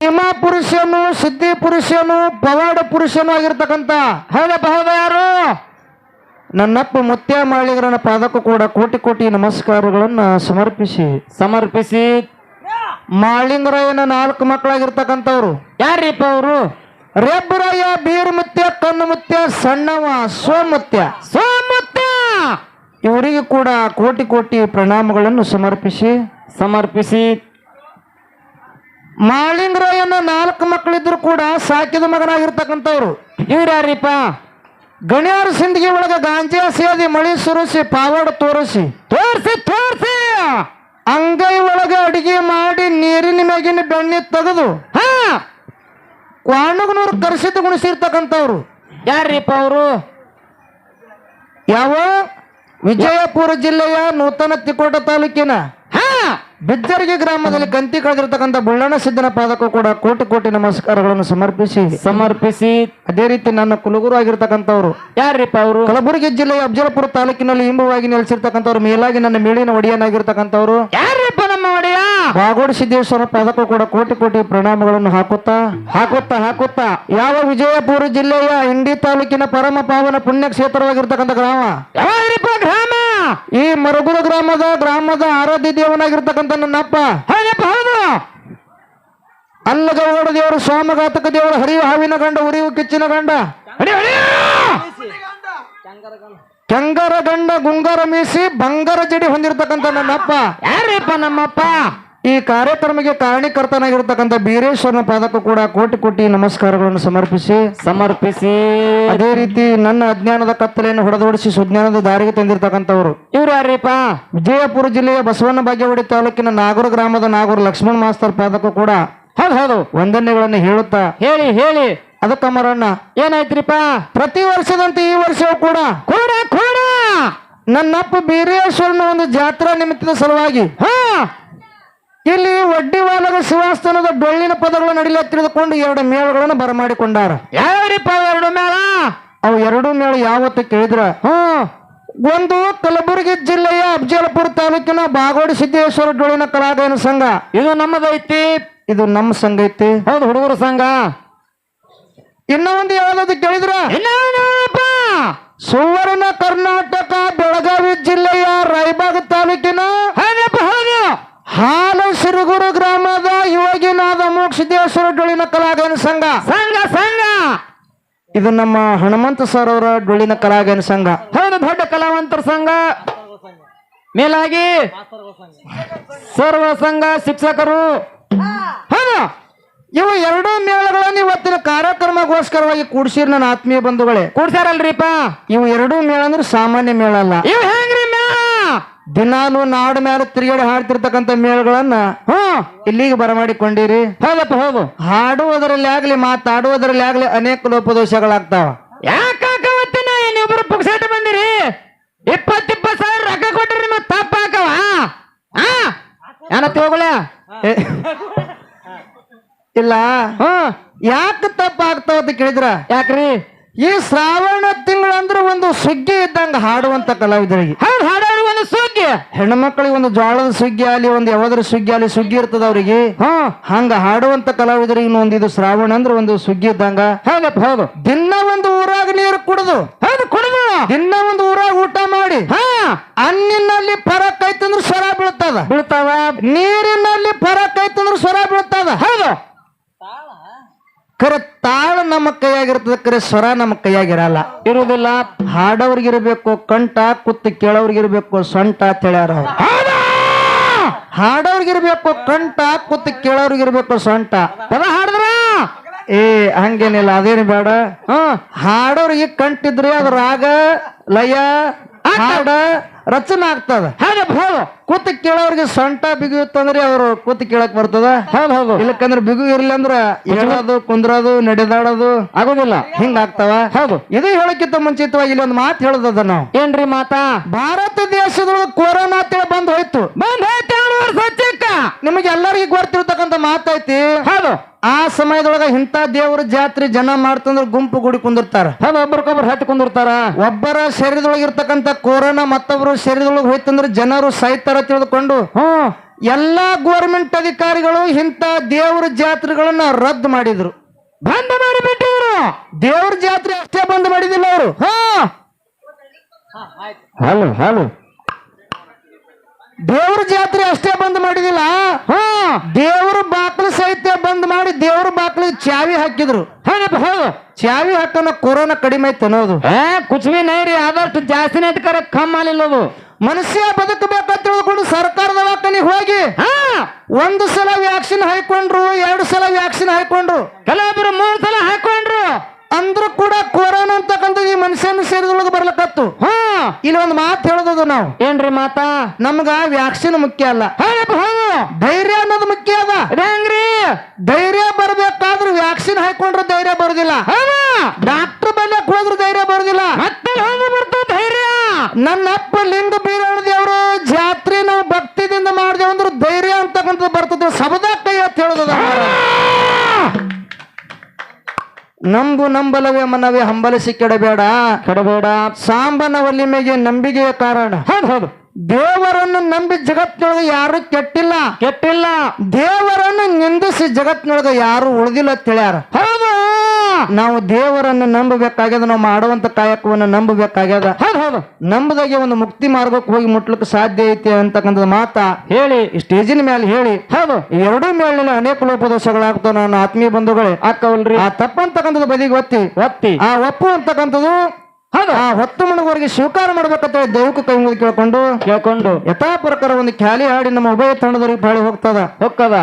ಹಿಮಾ ಪುರುಷನು, ಸಿದ್ಧಿ ಪುರುಷನು ಪವಾಡ ಪುರುಷನು ಆಗಿರ್ತಕ್ಕಂಥ ಹೌದಪ್ಪ ಹೌದ ಯಾರು? ನನ್ನಪ್ಪ ಮುತ್ಯ ಮಾಳಿಗರನ ಪಾದಕ್ಕೂ ಕೂಡ ಕೋಟಿ ಕೋಟಿ ನಮಸ್ಕಾರಗಳನ್ನ ಸಮರ್ಪಿಸಿ ಸಮರ್ಪಿಸಿ ಮಾಳಿಂಗರಾಯನ ನಾಲ್ಕು ಮಕ್ಕಳಾಗಿರ್ತಕ್ಕಂಥವ್ರು. ಯಾರೀಪ ಅವರು? ರೆಬ್ಬರಾಯ ಬೀರ್ ಮುತ್ಯ, ಕಣ್ಣು ಮುತ್ಯ, ಸಣ್ಣವ, ಸೋಮುತ್ಯ. ಸೋಮುತ್ಯ! ಇವರಿಗೆ ಕೂಡ ಕೋಟಿ ಕೋಟಿ ಪ್ರಣಾಮಗಳನ್ನು ಸಮರ್ಪಿಸಿ ಸಮರ್ಪಿಸಿ. ಮಾಳಿಂಗರಾಯನ ನಾಲ್ಕು ಮಕ್ಕಳಿದ್ರು ಕೂಡ ಸಾಕಿದ ಮಗನಾಗಿರ್ತಕ್ಕಂಥವ್ರು. ಇವ್ರು ಯಾರಿಪ್ಪ? ಗಣ್ಯಾರ ಸಿಂದಗಿ ಒಳಗ ಗಾಂಜಾ ಸೇದಿ ಮಳಿ ಸುರಿಸಿ ಪಾವಾಡ ತೋರಿಸಿ. ತೋರ್ಸಿ ತೋರ್ಸಿ! ಅಂಗೈ ಒಳಗ ಅಡಿಗೆ ಮಾಡಿ ನೀರಿನ ಮ್ಯಾಗಿನ ಬೆಣ್ಣೆ ತೆಗೆದು ಹಾ! ಕ್ವಾಣಗನೂರು ಕರೆಸಿದ್ದು ಗುಣಿಸಿರ್ತಕ್ಕಂಥವ್ರು. ರೀಪ್ಪ ಅವರು? ಯಾವ? ವಿಜಯಪುರ ಜಿಲ್ಲೆಯ ನೂತನ ತಿಕೋಟ ತಾಲೂಕಿನ ಬಿದ್ದರಿಗೆ ಗ್ರಾಮದಲ್ಲಿ ಕಂತಿ ಕಳೆದಿರ್ತಕ್ಕಂಥ ಬುಳ್ಳಣ್ಣ ಸಿದ್ದನ ಪಾದಕ್ಕೂ ಕೂಡ ಕೋಟಿ ಕೋಟಿ ನಮಸ್ಕಾರಗಳನ್ನು ಸಮರ್ಪಿಸಿ. ಸಮರ್ಪಿಸಿ. ಅದೇ ರೀತಿ ನನ್ನ ಕುಲಗುರು ಆಗಿರ್ತಕ್ಕಂಥವ್ರು. ಯಾರಿಪ್ಪ ಅವರು? ಕಲಬುರಗಿ ಜಿಲ್ಲೆಯ ಅಬ್ಜಲಪುರ ತಾಲೂಕಿನಲ್ಲಿ ಇಂಬವಾಗಿ ನೆಲೆಸಿರ್ತಕ್ಕಂಥವ್ರು ಮೇಲಾಗಿ ನನ್ನ ಮೇಲಿನ ಒಡೆಯನಾಗಿರ್ತಕ್ಕಂಥವ್ರು. ಯಾರಿಪ್ಪ ನಮ್ಮ ಒಡೆಯ? ಬಾಗೋಡು ಸಿದ್ದೇಶ್ವರ ಪಾದಕ್ಕೂ ಕೂಡ ಕೋಟಿ ಕೋಟಿ ಪ್ರಣಾಮಗಳನ್ನು ಹಾಕುತ್ತಾ? ಹಾಕುತ್ತಾ ಹಾಕುತ್ತಾ. ಯಾವ ವಿಜಯಪುರ ಜಿಲ್ಲೆಯ ಇಂಡಿ ತಾಲೂಕಿನ ಪರಮ ಪಾವನ ಪುಣ್ಯ ಕ್ಷೇತ್ರವಾಗಿರ್ತಕ್ಕಂಥ ಗ್ರಾಮ? ಗ್ರಾಮ ಈ ಮರಗುರ ಗ್ರಾಮದ ಗ್ರಾಮದ ಆರಾಧ್ಯ ದೇವನಾಗಿರ್ತಕ್ಕಂಥ ನನ್ನಪ್ಪ. ಹೌದಪ್ಪ ಹೌದು. ಅಲ್ಲಗೌಡ ದೇವರು ಸೋಮಘಾತಕ ದೇವರು ಹರಿವು ಹಾವಿನ ಗಂಡ ಉರಿವು ಕಿಚ್ಚಿನ ಗಂಡ! ಕೆಂಗರ ಗಂಡ ಗುಂಗರ ಮೀಸಿ ಬಂಗಾರ ಜಡಿ ಹೊಂದಿರತಕ್ಕಂಥ ನನ್ನಪ್ಪ. ಯಾರಿಪ್ಪ ನಮ್ಮಪ್ಪ? ಈ ಕಾರ್ಯಕ್ರಮಕ್ಕೆ ಕಾರಣೀಕರ್ತನಾಗಿರ್ತಕ್ಕಂಥ ಬೀರೇಶ್ವರನ ಪಾದಕ್ಕೂ ಕೂಡ ಕೋಟಿ ಕೋಟಿ ನಮಸ್ಕಾರಗಳನ್ನು ಸಮರ್ಪಿಸಿ ಸಮರ್ಪಿಸಿ. ಅದೇ ರೀತಿ ನನ್ನ ಅಜ್ಞಾನದ ಕತ್ತಲೆಯನ್ನು ಹೊಡೆದೋಡಿಸಿ ಸುಜ್ಞಾನದ ದಾರಿಗೆ ತಂದಿರತಕ್ಕಂಥವ್ರು. ಇವ್ರು ಯಾರೀಪ ವಿಜಯಪುರ ಜಿಲ್ಲೆಯ ಬಸವಣ್ಣ ಬಾಗೇವಾಡಿ ತಾಲೂಕಿನ ನಾಗೂರು ಗ್ರಾಮದ ನಾಗೂರು ಲಕ್ಷ್ಮಣ ಮಾಸ್ತರ್ ಪಾದಕ್ಕೂ ಕೂಡ ಹೌದು ಹೌದು. ವಂದನೆಗಳನ್ನು ಹೇಳುತ್ತಾ. ಹೇಳಿ ಹೇಳಿ. ಅದಕ್ಕ ಮರಣ್ಣ ಏನಾಯ್ತ್ರಿಪ ಪ್ರತಿ ವರ್ಷದಂತೆ ಈ ವರ್ಷವೂ ಕೂಡ ಕೂಡ ಕೂಡ. ನನ್ನಪ್ಪ ಬೀರೇಶ್ವರನ ಒಂದು ಜಾತ್ರಾ ನಿಮಿತ್ತದ ಸಲುವಾಗಿ ಹಾ. ಇಲ್ಲಿ ವಡ್ಡಿವಾಲಗ ಶಿವಾಸ್ತನದ ಡೊಳ್ಳಿನ ಪದಗಳು ನಡಿಲ ತಿಳಿದುಕೊಂಡು ಎರಡು ಮೇಳಗಳನ್ನು ಬರಮಾಡಿಕೊಂಡಾರ. ಯಾರಿಪ್ಪ ಎರಡು ಮೇಳ? ಅವು ಎರಡು ಮೇಳ ಯಾವತ್ತು ಕೇಳಿದ್ರ? ಹ್ಮ್ ಒಂದು ಕಲಬುರಗಿ ಜಿಲ್ಲೆಯ ಅಬ್ಜಲಪುರ ತಾಲೂಕಿನ ಬಾಗೋಡಿ ಸಿದ್ದೇಶ್ವರ ಡೊಳ್ಳಿನ ಕಲಾಗಾಯನ ಸಂಘ. ಇದು ನಮ್ಮದೈತಿ. ಇದು ನಮ್ಮ ಸಂಘ ಐತಿ. ಹೌದು ಹುಡುಗರ ಸಂಘ. ಇನ್ನೊಂದು ಯಾವ್ದು ಕೇಳಿದ್ರ? ಸುವರ್ಣ ಕರ್ನಾಟಕ ಬೆಳಗಾವಿ ಜಿಲ್ಲೆಯ ರಾಯಬಾಗ ತಾಲೂಕಿನ ಹಾಲ ಸಿರುಗುರು ಗ್ರಾಮದ ಯುವಗಿನಾದ ಮೋಕ್ಷ ಡೊಳಿನ ಡೊಳ್ಳಿನ ಕಲಾಗಾಯನ ಸಂಘ. ಸಂಘ ಸಂಘ! ಇದು ನಮ್ಮ ಹನುಮಂತ ಸರ್ ಅವರ ಡೊಳ್ಳಿನ ಕಲಾಗನ ಸಂಘ. ಹೌದು ದೊಡ್ಡ ಕಲಾವಂತರ ಸಂಘ. ಮೇಲಾಗಿ ಸರ್ವ ಸಂಘ ಶಿಕ್ಷಕರು. ಹೌದು. ಇವು ಎರಡೂ ಮೇಳಗಳನ್ನು ಇವತ್ತಿನ ಕಾರ್ಯಕ್ರಮಗೋಸ್ಕರವಾಗಿ ಕೂಡಿಸಿರ್ ನನ್ನ ಆತ್ಮೀಯ ಬಂಧುಗಳೇ. ಕೂಡ್ಸಾರಲ್ರಿಪ್ಪ ಇವು ಎರಡೂ ಮೇಳ ಅಂದ್ರೆ ಸಾಮಾನ್ಯ ಮೇಳ ಅಲ್ಲ. ಇವು ಹೆಂಗ್ರಿ ದಿನಾಲು ನಾಡ ಮೇಲೆ ತಿರುಗಾಡಿ ಹಾಡ್ತಿರ್ತಕ್ಕಂಥ ಮೇಳಗಳನ್ನ ಹ್ಮ್ ಇಲ್ಲಿಗೆ ಬರಮಾಡಿಕೊಂಡಿರಿ. ಹೌದಪ್ಪ ಹೌದು ಹಾಡುವುದರಲ್ಲಿ ಆಗ್ಲಿ ಮಾತಾಡುವುದರಲ್ಲಿ ಆಗ್ಲಿ ಅನೇಕ ಲೋಪದೋಷಗಳಾಗ್ತಾವ. ಯಾಕಾಕವತ್ತಿನ ನೀವಿಬ್ರು ಪುಕ್ಸಾಟ ಬಂದಿರಿ? ಇಪ್ಪತ್ ಇಪ್ಪತ್ ಸಾವಿರ ರೊಕ್ಕ ಕೊಟ್ರಿ ನಿಮ್ಮ ತಪ್ಪ ಹಾಕವ ಆ? ಏನತ್ತ ಹೋಗಲ ಏ, ಇಲ್ಲ. ಹ್ಮ್ ಯಾಕೆ ತಪ್ಪ ಆಗ್ತಾವ ಅಂತ ಕೇಳಿದ್ರ? ಯಾಕ್ರಿ? ಈ ಶ್ರಾವಣ ತಿಂಗಳಂದ್ರೆ ಒಂದು ಸುಗ್ಗಿ ಇದ್ದಂಗ ಹಾಡುವಂತ ಕಲಾವಿದರಿಗೆ. ಹೌದು ಸುಗ್ಗಿ ಹೆಣ್ಮಕ್ಳಿಗೆ ಒಂದು ಜೋಳದ ಸುಗ್ಗಿ ಆಲಿ ಒಂದು ಯಾವ್ದಾದ್ರು ಸುಗ್ಗಿ ಆಲಿ ಸುಗ್ಗಿ ಇರ್ತದ ಅವ್ರಿಗೆ? ಹಾ. ಹಂಗ ಹಾಡುವಂತ ಕಲಾವಿದರಿಗೆ ಇನ್ನೊಂದು ಇದು ಶ್ರಾವಣ ಅಂದ್ರೆ ಒಂದು ಸುಗ್ಗಿ ಇದ್ದಂಗ? ಹೌದಪ್ಪ ಹೌದು ದಿನ ಒಂದು ಊರಾಗ ನೀರು ಕುಡಿದು. ಹೌದು ಕುಡಿದು. ದಿನ ಒಂದು ಊರಾಗ ಊಟ ಮಾಡಿ. ಹಾ. ಅನ್ನಿನಲ್ಲಿ ಫರಕ್ ಐತಂದ್ರೆ ಸ್ವರ ಬೀಳ್ತದ. ಬೀಳ್ತಾವ. ನೀರಿನಲ್ಲಿ ಫರಕ್ ಐತಂದ್ರೆ ಸ್ವರ ಬೀಳ್ತದ. ಹೌದು. ಖರೆ ತಾಳ ನಮ್ಮ ಕೈಯಾಗಿರ್ತದೆ, ಕರೆ ಸ್ವರ ನಮ್ಮ ಕೈಯಾಗಿರಲ್ಲ. ಇರುವುದಿಲ್ಲ ಹಾಡೋರ್ಗಿರ್ಬೇಕು ಕಂಠ ಕುತ್ತು ಕೇಳೋರ್ಗಿರ್ಬೇಕು ಸೊಂಟ ತಿಳಿಯಾರ ಹಾಡೋರ್ಗಿರ್ಬೇಕು ಕಂಠ ಕುತ್ತು ಕೇಳೋರ್ಗಿರ್ಬೇಕು ಸೊಂಟ. ಪದ ಹಾಡಿದ್ರ? ಏ, ಹಂಗೇನಿಲ್ಲ, ಅದೇನು ಬೇಡ. ಹಾಡೋರಿಗೆ ಕಂಟಿದ್ರೆ ಅದು ರಾಗ, ಲಯ, ಹಾಡ ರಚನೆ ಆಗ್ತದ. ಹೌದಪ್ಪ ಹೌದು. ಕೂತು ಕೇಳೋರಿಗೆ ಸೊಂಟ ಬಿಗಿಯುತ್ತಂದ್ರೆ ಅವರು ಕೂತು ಕೇಳಕ್ ಬರ್ತದ? ಹೌದು ಹೌದು. ಇಲ್ಲಕಂದ್ರೆ ಬಿಗು ಇರ್ಲಿ ಅಂದ್ರ ಹೇಳೋದು ಕುಂದ್ರೋದು ನಡೆದಾಡೋದು ಆಗೋದಿಲ್ಲ. ಹಿಂಗ ಆಗ್ತಾವ? ಹೌದು. ಇದು ಹೇಳಕ್ಕಿಂತ ಮುಂಚಿತವಾಗಿ ಇಲ್ಲಿ ಒಂದು ಮಾತು ಹೇಳೋದದ ನಾವು. ಏನ್ರಿ ಮಾತಾ? ಭಾರತ ದೇಶದೊಳಗೆ ಕೊರೋನಾ ಅಂತೇಳಿ ಬಂದ್ ಹೋಯ್ತು. ಬಂದ್ ಹೋಯ್ತು ನಿಮಗೆ ಎಲ್ಲರಿಗೂ ಗೊತ್ತಿರ್ತಕ್ಕಂಥ ಮಾತೈತಿ. ಹೌದು. ಆ ಸಮಯದೊಳಗ ಇಂಥ ದೇವರ ಜಾತ್ರೆ ಜನ ಮಾಡ್ತಂದ್ರ ಗುಂಪು ಗುಡಿ ಕುಂದಿರ್ತಾರ. ಹೌದು ಒಬ್ರಿಗೊಬ್ರು ಹತ್ತಿ ಕುಂದಿರ್ತಾರ. ಒಬ್ಬರ ಶರೀರದೊಳಗೆ ಇರ್ತಕ್ಕಂಥ ಕೊರೋನಾ ಮತ್ತೊಬ್ಬರು ಶರೀರದೊಳಗೆ ಹೋಯ್ತಂದ್ರೆ ಜನರು ಸಾಯ್ತಾರ ತಿಳಿದುಕೊಂಡು ಹ್ಮ್ ಎಲ್ಲಾ ಗೋರ್ಮೆಂಟ್ ಅಧಿಕಾರಿಗಳು ಇಂಥ ದೇವ್ರ ಜಾತ್ರೆಗಳನ್ನ ರದ್ದು ಮಾಡಿದ್ರು. ಬಂದ್ ಮಾಡಿಬಿಟ್ಟಿದ್ರು ದೇವ್ರ ಜಾತ್ರೆ ಅಷ್ಟೇ ಬಂದ್ ಮಾಡಿದಿಲ್ಲ ಅವರು. ಹಾ ಹಲೋ ಹಲೋ. ದೇವ್ರ ಜಾತ್ರೆ ಅಷ್ಟೇ ಬಂದ್ ಮಾಡಿದಿಲ್ಲ. ಹಾ. ದೇವ್ರ ಬಾಕ್ಲು ಸಹಿತ ಬಂದ್ ಮಾಡಿ ದೇವ್ರ ಬಾಕ್ಲಿಗೆ ಚಾವಿ ಹಾಕಿದ್ರು. ಹೌದು ಚಾವಿ ಹಾಕೋಣ ಕೊರೋನಾ ಕಡಿಮೆ ಐತೆ ಅನ್ನೋದು. ಏ ನೈರಿ ಆದಷ್ಟು ಜಾಸ್ತಿ ಅಧಿಕಾರ ಕಮ್ಮಿ ಆಲಿಲ್ಲ ಅದು. ಮನುಷ್ಯ ಬದುಕಬೇಕಂತ ತಿಳ್ಕೊಂಡು ಸರ್ಕಾರ ದವಾಖಾನಿಗೆ ಹೋಗಿ ಹಾ. ಒಂದು ಸಲ ವ್ಯಾಕ್ಸಿನ್ ಹಾಕೊಂಡ್ರು ಎರಡು ಸಲ ವ್ಯಾಕ್ಸಿನ್ ಹಾಕೊಂಡ್ರು ಕೆಲವೊಬ್ಬರು ಮೂರ್ ಸಲ ಅಂದ್ರೂ ಕೂಡ ಕೊರೋನಾ ಅಂತಕ್ಕಂಥ ಈ ಮನುಷ್ಯನ ಸೇರಿದೊಳಗೆ ಬರ್ಲಕತ್ತು ಹಾ. ಇಲ್ಲಿ ಒಂದು ಮಾತು ಹೇಳೋದು ನಾವು. ಏನ್ರಿ ಮಾತಾ? ನಮ್ಗ ವ್ಯಾಕ್ಸಿನ್ ಮುಖ್ಯ ಅಲ್ಲ. ಧೈರ್ಯ ಅನ್ನೋದು ಮುಖ್ಯ ಅದ. ಹೆಂಗ್ರಿ? ಧೈರ್ಯ ಬರ್ಬೇಕಾದ್ರೂ ವ್ಯಾಕ್ಸಿನ್ ಹಾಕೊಂಡ್ರೆ ಧೈರ್ಯ ಬರುದಿಲ್ಲ. ಡಾಕ್ಟರ್ ಬಂದ ಹೋದ್ರು ಧೈರ್ಯ ಬರುದಿಲ್ಲ. ಮತ್ತೆ ಹೋಗಿ ಬರ್ತ ಧೈರ್ಯ? ನನ್ನ ಅಪ್ಪ ಲಿಂಗ ನಂಬು ನಂಬಲವೇ ಮನವೇ ಹಂಬಲಿಸಿ ಕೆಡಬೇಡ. ಕೆಡಬೇಡ. ಸಾಂಬನ ಒಲಿಮೆಗೆ ನಂಬಿಕೆಯ ಕಾರಣ. ಹೌದು ಹೌದು. ದೇವರನ್ನು ನಂಬಿ ಜಗತ್ತಿನೊಳಗೆ ಯಾರು ಕೆಟ್ಟಿಲ್ಲ. ಕೆಟ್ಟಿಲ್ಲ. ದೇವರನ್ನು ನಿಂದಿಸಿ ಜಗತ್ತಿನೊಳಗೆ ಯಾರು ಉಳಿದಿಲ್ಲ ಅಂತ ಹೇಳ್ಯಾರ ಹೌದು. ನಾವು ದೇವರನ್ನ ನಂಬಬೇಕಾಗ್ಯದ ನಾವು ಮಾಡುವಂತ ಕಾಯಕವನ್ನ ನಂಬಬೇಕಾಗ್ಯದ. ಹೌದು ಹೌದು. ನಂಬದಾಗೆ ಒಂದು ಮುಕ್ತಿ ಮಾರ್ಗಕ್ಕೆ ಹೋಗಿ ಮುಟ್ಲಿಕ್ಕೆ ಸಾಧ್ಯ ಐತಿ ಅಂತಕ್ಕಂಥದ್ದು ಮಾತ. ಹೇಳಿ. ಸ್ಟೇಜಿನ ಮೇಲೆ ಹೇಳಿ. ಹೌದು. ಎರಡೂ ಮೇಲಿನ ಅನೇಕ ಲೋಪದೋಷಗಳಾಗ್ತಾವ ನನ್ನ ಆತ್ಮೀಯ ಬಂಧುಗಳೇ. ಅಕ್ಕವಲ್ರಿ ಆ ತಪ್ಪಂತಕ್ಕಂಥದ್ದು ಬದಿಗೆ ಒತ್ತಿ. ಒತ್ತಿ. ಆ ಒಪ್ಪು ಅಂತಕ್ಕಂಥದ್ದು ಹೌದು. ಆ ಹೊತ್ತು ಮಣಗುವರಿಗೆ ಸ್ವೀಕಾರ ಮಾಡ್ಬೇಕಂತ ದೈವಕ್ಕೆ ಕೈ ಮುಗಿದು ಕೇಳ್ಕೊಂಡು ಕೇಳ್ಕೊಂಡು. ಯಥಾ ಪ್ರಕಾರ ಒಂದು ಖ್ಯಾಲಿ ಹಾಡಿ ನಮ್ಮ ಉಭಯ ತಂಡದವರಿಗೆ ಬಾಳಿ ಹೋಗ್ತದ. ಹೊಕ್ಕದ